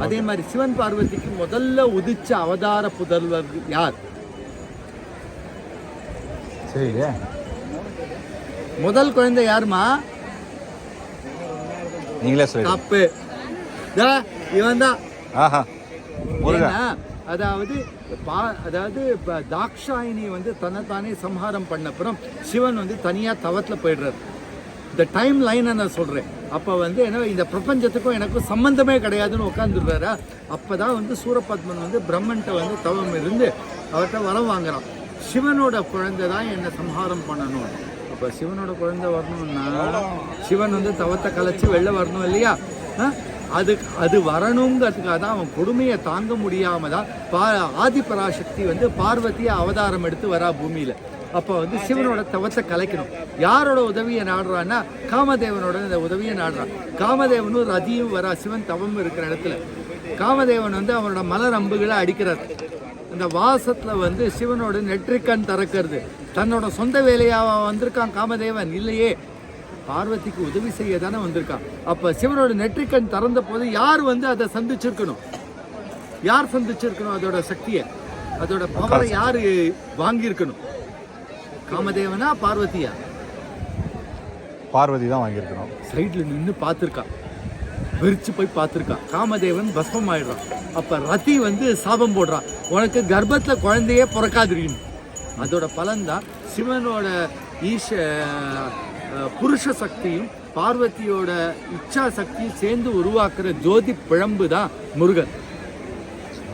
அதே மாதிரி சிவன் பார்வதிக்கு முதல்ல உதிச்ச அவதார புதல்வர் யார்? முதல் குழந்தை யாருமா? நீங்களே சொல்லி தப்பு. இவன் தான் அதாவது பா- அதாவது இப்ப தாக்ஷாயினி வந்து தன்னைத்தானே சம்ஹாரம் பண்ண அப்புறம் சிவன் வந்து தனியா தவத்துல போயிடுறாரு. இந்த டைம் லைனை நான் சொல்கிறேன் அப்போ வந்து என்ன இந்த பிரபஞ்சத்துக்கும் எனக்கும் சம்மந்தமே கிடையாதுன்னு உட்காந்துருவாரா அப்பதான் வந்து சூரபத்மன் வந்து பிரம்மன்ட்ட வந்து தவம் இருந்து அவர்கிட்ட வரம் வாங்குறான். சிவனோட குழந்தை தான் என்னை சம்ஹாரம் பண்ணணும். அப்போ சிவனோட குழந்தை வரணும்னா சிவன் வந்து தவத்தை கலைச்சி வெளில வரணும் இல்லையா? அது அது வரணுங்கிறதுக்காக தான் அவன் கொடுமையை தாங்க முடியாமல் தான் பா ஆதிபராசக்தி வந்து பார்வதியை அவதாரம் எடுத்து வரா பூமியில். அப்போ வந்து சிவனோட தவத்தை கலைக்கணும். யாரோட உதவியை நாடுறான்னா காமதேவனோட இந்த உதவியை நாடுறான் காமதேவனும் ரதியும் வரா சிவன் தவம் இருக்கிற இடத்துல. காமதேவன் வந்து அவனோட மலர் அம்புகளை அடிக்கிறார். அந்த வாசத்துல வந்து சிவனோட நெற்றிக்கண் திறக்கிறது. தன்னோட சொந்த வேலையா வந்திருக்கான் காமதேவன்? இல்லையே. பார்வதிக்கு உதவி செய்ய தானே வந்திருக்கான். அப்ப சிவனோட நெற்றிக்கண் திறந்த போது யார் வந்து அதை சந்திச்சிருக்கணும்? யார் சந்திச்சிருக்கணும் அதோட சக்தியை? அதோட பவரை யாரு வாங்கியிருக்கணும்? காமதேவனா பார்வதியா? பார்வதி தான் வாங்கியிருக்கணும் சைடுல நின்று பார்த்துருக்கான் வெறிச்சு போய் பார்த்துருக்கான் காமதேவன் பஸ்மம் ஆயிடுறான் அப்ப ரதி வந்து சாபம் போடுறான். உனக்கு கர்ப்பத்துல குழந்தையே பிறக்காதுன்னு அதோட பலன்தான் சிவனோட ஈஷ புருஷ சக்தியும் பார்வதியோட இச்சா சக்தியும் சேர்ந்து உருவாக்குற ஜோதி பிழம்பு தான் முருகன்.